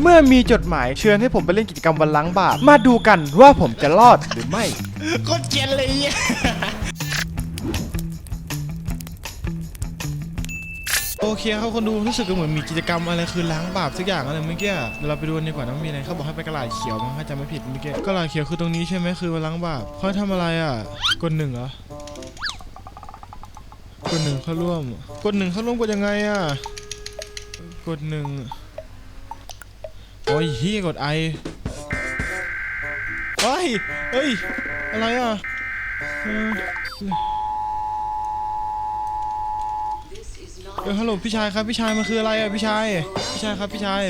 เมื่อมีจดหมายเชิญให้ผมไปเล่นกิจกรรมวันล้างบาปมาดูกันว่าผมจะรอดหรือไม่ โคตรเกลียนเลยเหี้ยโอเคครับคนดูรู้สึกเหมือนมีกิจกรรมอะไรคือล้างบาปสักอย่างอะไรเมื่อกี้เดี๋ยวเราไปดูกันดีกว่านะว่ามีอะไรเขาบอกให้ไปกระดาษเขียวมั้งถ้าจำไม่ผิดเมื่อกี้กระดาษเขียวคือตรงนี้ใช่ไหมคือวันล้างบาปเขาให้ทำอะไรอะกดหนึ่งเหรอกดหนึ่งเข้าร่วม กดหนึ่งเข้าร่วมกดยังไงอะกดหนึ่ง โอ้ยเฮียกดไอเฮ้ยเฮ้ย อะไรอะเออฮัลโหลพี่ชายครับพี่ชายมันคืออะไรอะพี่ชาย พี่ชายครับพี่ชาย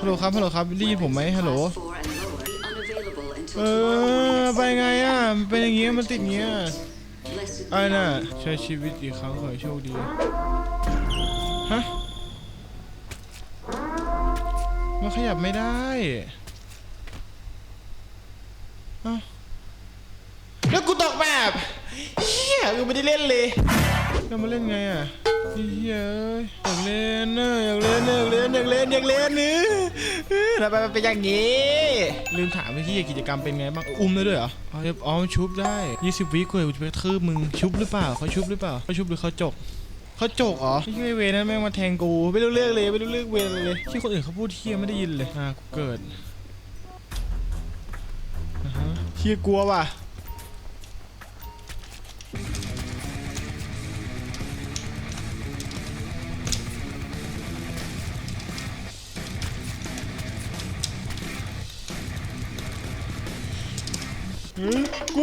ฮัลโหลครับฮัลโหลครับได้ยินผมไหมฮัลโหล เออไปไงอะมันเป็นอย่างเงี้ยมันติดเงี้ยไอ้น่ะใช้ชีวิตอีกครั้งขอให้โชคดี ฮะ มันขยับไม่ได้เอ้าแล้วกูตกแบบเฮียกูไม่ได้เล่นเลยแล้วมาเล่นไงอะเฮ้ยอยากเล่นนะอยากเล่นอยากเล่นอยากเล่นอยากเล่นนี่ทำไมมันเป็นอย่างงี้ ลืมถามไปที่กิจกรรมเป็นไงบ้าง อุ้มได้ด้วยเหรออ๋ออ๋อชุบได้ 20วิกูจะไปกระทืบมึง ชุบหรือเปล่าเขาชุบหรือเปล่าเขาชุบหรือเขาจก เขาจกเหรอที่เวรนั้นแม่งมาแทงกูไม่รู้เรื่องเลยไม่รู้เรื่องเวรเลยที่คนอื่นเขาพูดเที่ยไม่ได้ยินเลยอ่ากูเกิดอ่าฮะเที่ยกลัวว่ะ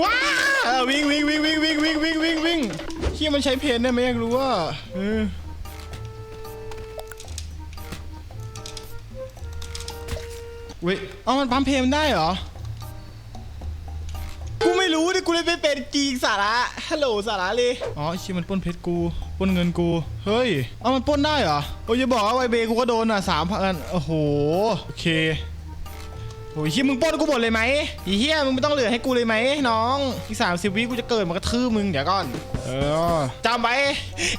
ว้าวิ่งวิ่งวิ่งวิ่งวิ่งวิ่งวิ่งวิ่งวิ่ง เฮียมันใช้เพนได้ไหมอยากรู้ว่าเออเว้ยเอามันปั๊มเพนได้เหรอ กูไม่รู้ดิกูเลยไม่เป็นจริงสาระฮัลโหลสาระเลย อ๋อไอ้เชี่ยมันปล้นเพชรกูปล้นเงินกู เฮ้ย เอามันปล้นได้เหรอ โอ้ยอย่าบอกว่าไวเบกูก็โดนอะสามพันโอ้โห โอเค โอ้ยเฮียมึงปล้นกูหมดเลยไหมอ้เฮียมึงไม่ต้องเหลือให้กูเลยไหมน้องอีกสามสิบวิกูจะเกิดมากระทืบมึงเดี๋ยวก่อน เออจำไว้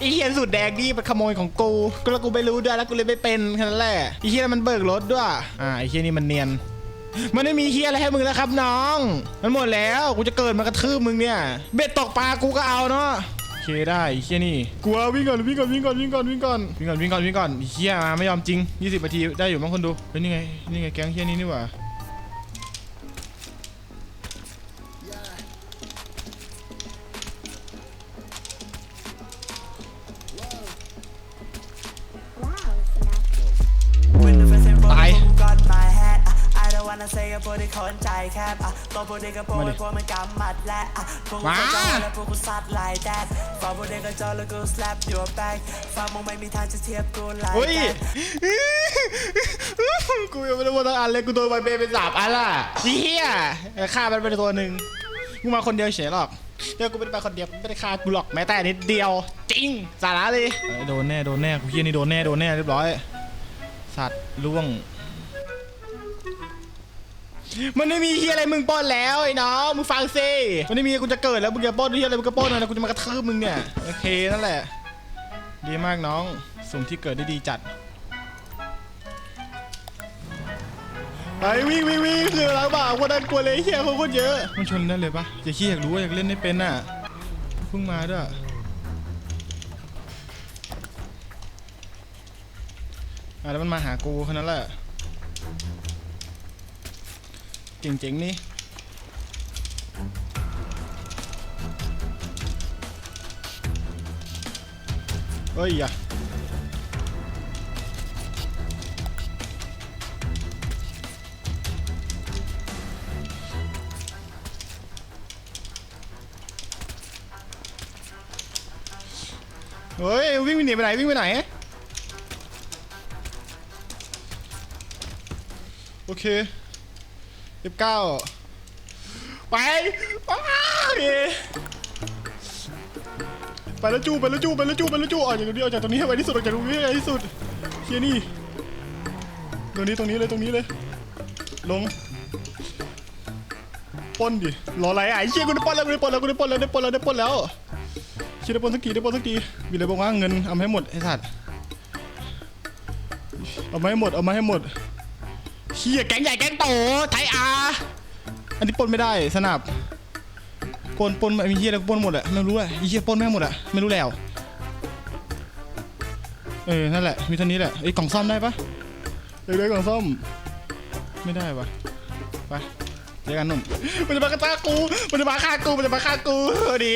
อ้เฮียสุดแดงนี่เป็นขโมยของกูก็แล้วกูไม่รู้ด้วยแล้วกูเลยไม่เป็นแค่นั้นแหละอ้เฮียมันเบิกรถด้วยอ่าไอเฮียนี่มันเนียนมันไม่มีเฮียอะไรให้มึงแล้วครับน้อง มันหมดแล้วกูจะเกิดมากระทืบมึงเนี่ย เบ็ดตกปลากูก็เอาเนาะโอเคได้ไอ้เฮียนี่กลัววิ่งก่อนวิ่งก่อนวิ่งก่อนวิ่งก่อนวิ่งก่อนวิ่งก่อนวิ่งก่อนวิ่งก่อนเฮียมาไม่ยอมจริง 20นาทีได้อยู่มั้งคนดูเฮ้ยนี่ไงนี่ไงแก๊งเฮียนี่นี่หว่า don't wanna say กับพวกที่คนใจแคบอะตัวพวกนี้ก็พวกมาดิพวกมันกำมัดและอะพวกกูมาก็จ้องและพวกกูซัด like that ฟังพวกนี้ก็จ้องแล้วกู slap your back ฟังมึงไม่มีทางจะเทียบกู like เฮ้ย that กูยังไม่ได้หมดทั้งอันเลยกูโดนไวเบย์เป็นสามอันล่ะเฮียฆ่ามันเป็นตัวหนึ่งกูมาคนเดียวเฉยหรอกเดี๋ยวกูไม่ได้ไปคนเดียวไม่ได้ฆ่ากูหรอกแม้แต่นิดเดียว จริงสาระเลยเอ้ยโดนแน่โดนแน่กูเฮียนี่โดนแน่โดนแน่เรียบร้อย สัตว์ล่วง มันไม่มีเฮียอะไรมึงป้อนแล้วไอ้น้องมึงฟังซิมันไม่มีกูจะเกิดแล้วมึงจะป้อนเฮียอะไรมึงก็ป้อนนะกูจะมากระทืบมึงเนี่ยโอเคนั่นแหละ ดีมากน้องสุ่มที่เกิดได้ดีจัดไปวิ่งวิ่งวิ่งคือล้างบาคนนั้นกลัวเลยเฮียเขาคนเยอะมันชนได้เลยปะอย่าขี้อยากรู้อยากเล่นไม่เป็นน่ะเพิ่งมาด้วยอะแล้วมันมาหากูแค่นั้นแหละ เจ๋งๆนี่เฮ้ยอย่าเฮ้ย วิ่งหนีไปไหน วิ่งไปไหน โอเค F9 ไปไปไปแล้วจูไปแล้วจูไปแล้วจูไปแล้วจูออกจากตรงนี้ออกจากตรงนี้ให้ไวที่สุดออกจากตรงนี้ให้ไวที่สุดเฮียนี่ตรงนี้ตรงนี้เลยตรงนี้เลย ลงป้นดิรออะไรอะไอ้เชี่ยกูได้ป้นแล้วกูได้ป้นแล้วกูได้ป้นแล้วได้ป้นแล้วได้ป้นแล้วคิดได้ป้นสักทีได้ป้นสักทีมีอะไรบ้างวะเงินเอามาให้หมดไอ้สัตว์เอามาให้หมดเอามาให้หมด เฮียแก๊งใหญ่แก๊งโตไทยอาอันนี้ปนไม่ได้สนับปล้นปล้นมีเฮียอะไรปนหมดอะไม่รู้อะไอ้เฮียปนแม่งหมดอะไม่รู้แล้วเออนั่นแหละมีเท่านี้แหละไอ้กล่องซ่อมได้ปะเดี๋ยวได้กล่องซ่อม ไม่ได้ปะไปเจอกันหนุ่มมันจะมากระตากูมันจะมาฆ่ากูมันจะมาฆ่ากูหนี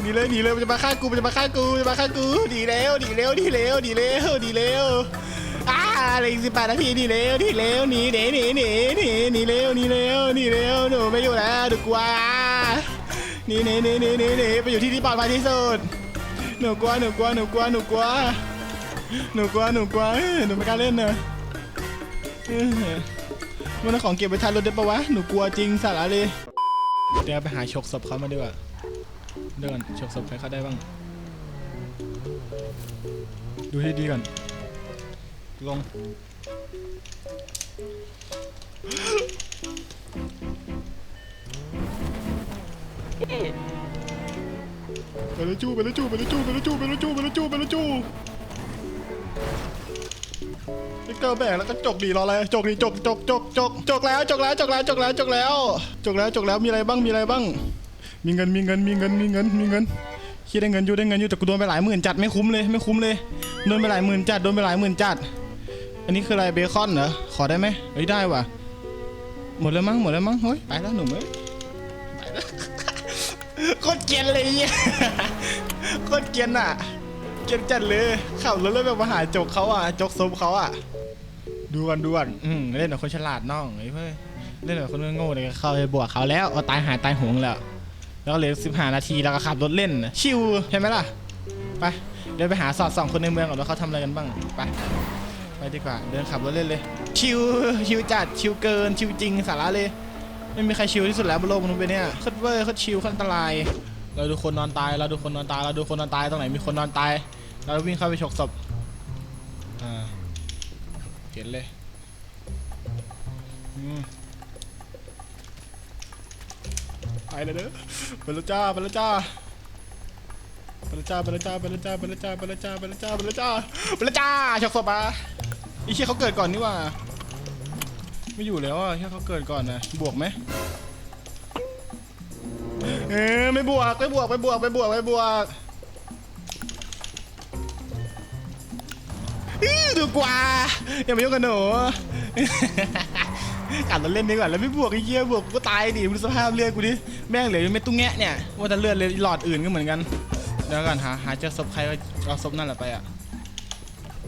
หนีเลยหนีเลยมันจะมาฆ่ากูมันจะมาฆ่ากูมันจะมาฆ่ากูหนีเร็วหนีเร็วหนีเร็วหนีเร็วหนีเร็ว อ่าเหลยสิบแปดนาทีหนีเร็วหนีเร็วหนีหนีหนีหนีหนีหนีเร็วหนีเร็วหนีเร็วหนูไม่อยู่แล้วหนูกลัวหนีหนีหนีหนีหนีหนีไปอยู่ที่ที่ปลอดภัยที่สุดหนูกลัวหนูกลัวหนูกลัวหนูกลัวหนูกลัวหนูกลัวหนูไม่กล้าเล่นเนอะมันเอาของเก็บไว้ท้ายรถได้ปะวะหนูกลัวจริงสาระเลยเดี๋ยวไปหาฉกศพเขามาดีกว่าเดี๋ยวก่อนฉกศพใครเขาได้บ้าง ดูให้ดีก่อน ลง ไปแล้วจู้ไปแล้วจู้ไปแล้วจู้ไปแล้วจู้ไปแล้วจู้ไปแล้วจู้ไปแล้วจู้ไอ้เกอร์แบกแล้วก็จกดีรออะไรจกดีจกจกจกจกจกแล้วจกแล้วจกแล้วจกแล้วจกแล้วจกแล้วจกแล้วมีอะไรบ้างมีอะไรบ้าง มีเงินมีเงินมีเงินมีเงินมีเงินคิดได้เงินอยู่ได้เงินอยู่แต่กูโดนไปหลายหมื่นจัดไม่คุ้มเลยไม่คุ้มเลยโดนไปหลายหมื่นจัดโดนไปหลายหมื่นจัด อันนี้คืออะไรเบคอนเหรอ ขอได้ไหมเฮ้ยได้ว่ะ หมดแล้วมั้งหมดแล้วมั้งเฮ้ยไปแล้วหนุ่มเอ้ยโคตรเกรียนเลยเนี่ยโคตรเกรียนอะ เกรียนจัดเลยขับรถแล้วแบบมาหาจกเขาอะจกซุปเขาอะ ดูกันดูกันอืมเล่นแบบคนฉลาดน้องไอ้เพื่อนเล่นแบบคนโง่เลยเข้าไปบวกเขาแล้วเอาตายหายตายหงแล้วแล้วเหลือสิบห้านาทีแล้วก็ขับรถเล่นชิวใช่ไหมล่ะไปเดินไปหาสอดส่องคนในเมืองก่อนว่าเขาทำอะไรกันบ้างไป ไปดีกว่า เดินขับรถเล่นเลย ชิวชิวจัดชิวเกินชิวจริงสาระเลย ไม่มีใครชิลที่สุดแล้วบนโลกมนุษย์ใบเนี้ยโคตรเวอร์โคตรชิลโคตรอันตราย เราดูคนนอนตายเราดูคนนอนตายเราดูคนนอนตายตรงไหนมีคนนอนตาย เราวิ่งเข้าไปฉกศพอ่าเห็นเลยอืมไปเลยเด้อไปแล้วจ้าไปแล้วจ้าไปแล้วจ้าไปแล้วจ้าไปแล้วจ้าไปแล้วจ้าไปแล้วจ้าไปแล้วจ้าไปแล้วจ้าไปแล้วจ้าฉกศพอะ อีเชี่ยเขาเกิดก่อนนี่ว่า ไม่อยู่แล้วอะแค่เขาเกิดก่อนนะบวกไหมเออไม่บวกไม่บวกไม่บวกไม่บวกไม่บวกอื้ดูกว่าอย่ามายุ่งกับหนูกัดเราเล่นดีกว่าแล้วไม่บวกไอ้เหี้ยบวกกูก็ตายดิมึงสภาพเลือดกูดิแม่งเหลืออยู่เม็ดตุ้งแงะเนี่ยว่าแต่เลือดเลยหลอดอื่นก็เหมือนกันเดี๋ยวก่อนหาหาเจอศพใครก็เอาศพนั่นแหละไปอะ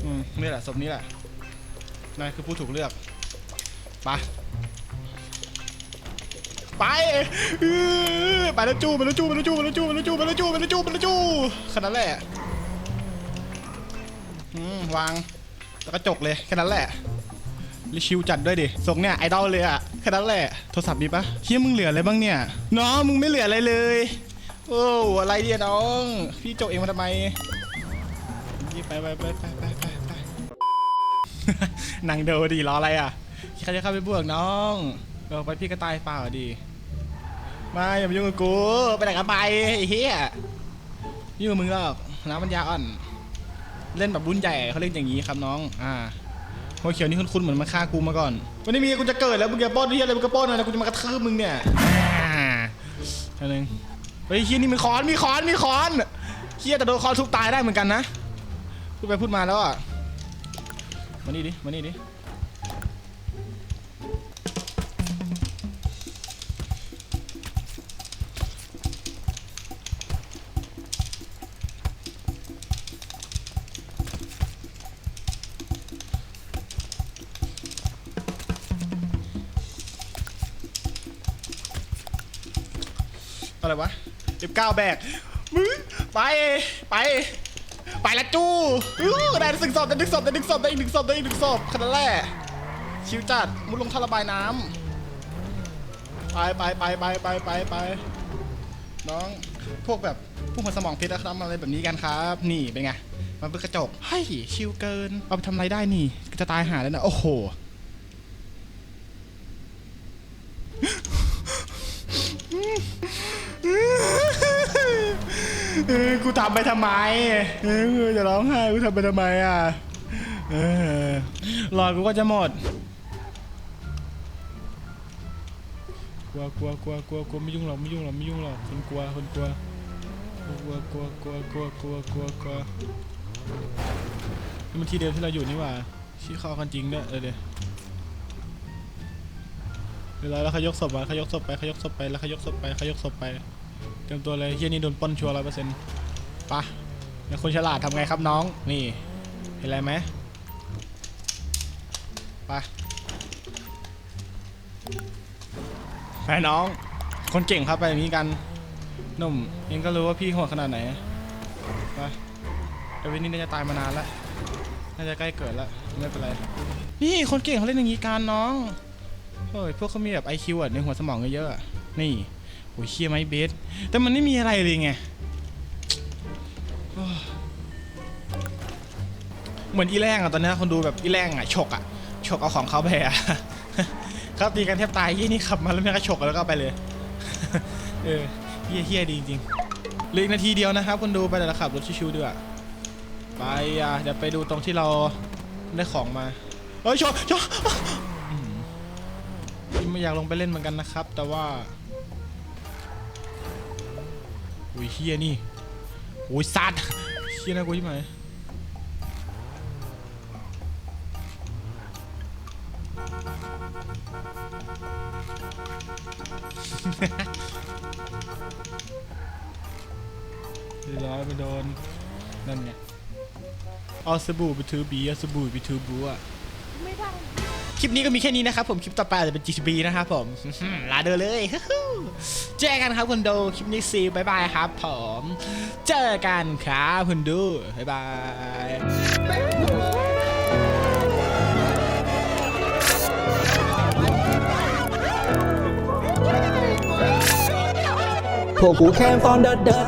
อืมนี่แหละศพนี้แหละ นายคือผู้ถูกเลือก ไป ไปเออไปแล้วจู้ไปแล้วจู้ไปแล้วจู้ไปแล้วจู้ไปแล้วจู้ไปแล้วจู้ไปแล้วจู้ไปแล้วจู้แค่นั้นแหละอืมวางแล้วก็จกเลยแค่นั้นแหละลิชิวจัดด้วยดิส่งเนี่ยไอดอลเลยอะแค่นั้นแหละ โทรศัพท์มีปะเฮียมึงเหลืออะไรบ้างเนี่ย น้องมึงไม่เหลืออะไรเลย โอ้อะไรเนี่ยน้อง พี่จกเองมาทำไมไปไปไปไปไปไป ไปนั่งเดูดีรออะไรอะใครจะเข้าไปบวกน้องเออไปพี่ก็ตายเปล่าดีมาอย่ามายุ่งกับกูไปไหนกันไปไอ้เฮียยุ่งกับมึงหรอกน้ำมันยาอ่อน เล่นแบบรุ่นใหญ่เขาเล่นอย่างนี้ครับน้อง อ่าหัวเขียวนี่คุ้นๆเหมือนมาฆ่ากูมาก่อน วันนี้มีกูจะเกิดแล้วมึงจะปล้นที่อะไรมึงก็ปล้นนะกูจะมากระทืบมึงเนี่ยอ่าเท่านึงเฮ้ยเฮียนี่มีค้อนมีค้อนมีค้อนเฮียแต่โดนค้อนทุบตายได้เหมือนกันนะพูดไปพูดมาแล้วอะ มานี่ดิ มานี่ดิ อะไรวะเอฟเก้าแบกมึงไป ไป ละจู้อู้ได้ดึงศพได้ดึงศพได้ดึงศพได้อีกหนึ่งศพได้อีกหนึ่งศพขนาดแรกชิวจัดมุดลงท่อระบายน้ำไปไปไปไปไปไปไปน้องพวกแบบพวกมันสมองพชรนะครับอะไรแบบนี้กันครับ นี่เป็นไงมันเป็นกระจกเฮ้ยชิวเกิน เอาไปทำอะไรได้นี่ จะตายหาแล้วนะโอ้โห กูทำไปทำไมเออจะร้องไห้กูทำไปทำไมอะเอหลอดกูก็จะหมดกลัวกลัวกลัวกลัวกลัวไม่ยุ่งหรอกไม่ยุ่งหรอกไม่ยุ่งหรอกคนกลัวคนกลัวกลัวกลัวกลัวกลัวกลัวกลัวกมันทีเดียวที่เราอยู่นี่หว่าชี้คอกันจริงเด้วยเออเดี๋ยวเดี๋ยวแล้วขยกศพไปขยกศพไปขยกศพไปแล้วขยกศพไปขยกศพไป รียมตัวเลยเฮียนี่โดนปล้นชัวร์ร้อยเปอร์เซ็นต์ปะแล้วคนฉลาดทำไงครับน้อง นี่ เห็นอะไรไหมไปไปน้อง คนเก่งครับไปอย่างนี้กันหนุ่มเองก็รู้ว่าพี่โหดขนาดไหนไปเอวินนี่น่าจะตายมานานแล้ว น่าจะใกล้เกิดแล้ว ไม่เป็นไร นี่คนเก่งเขาเล่นอย่างนี้กันน้องเฮ้ยพวกเขามีแบบไอคิวในหัวสมองเยอะๆนี่ โอ้ยเชียร์ไม้เบส แต่มันไม่มีอะไรเลยไง เหมือนอีแรงอะตอนนี้คนดูแบบอีแรงอะฉกอะฉกเอาของเขาไปอะเขาตีกันแทบตายยี่นี่ขับมาแล้วแม่งก็ฉกแล้วก็ไปเลย เออเฮี้ยเฮี้ยดีจริงๆเหลืออีกนาทีเดียวนะครับคุณดูไปแต่ละขับรถชิวๆด้วยไปอะเดี๋ยวไปดูตรงที่เราได้ของมาเฮ้ยชกชกอื้อหือไม่อยากลงไปเล่นเหมือนกันนะครับ แต่ว่า อุ้ยเฮี้ยนี่โอ้ยสัตว์เฮี้ยนะกูใช่ไหมเรียบร้อยไปโดน นั่นไงเอาสบู่ไปถือบีเอาสบู่ไปถือบัว คลิปนี้ก็มีแค่นี้นะครับผมคลิปต่อไปอาจจะเป็น GTB นะครับผมลาเดินเลย เจอกันครับคุณดูคลิปนี้ซีบายบายครับผมเจอกันครับคุณดูบายบายพวกกูแค่ฟอนเดอร์เดอ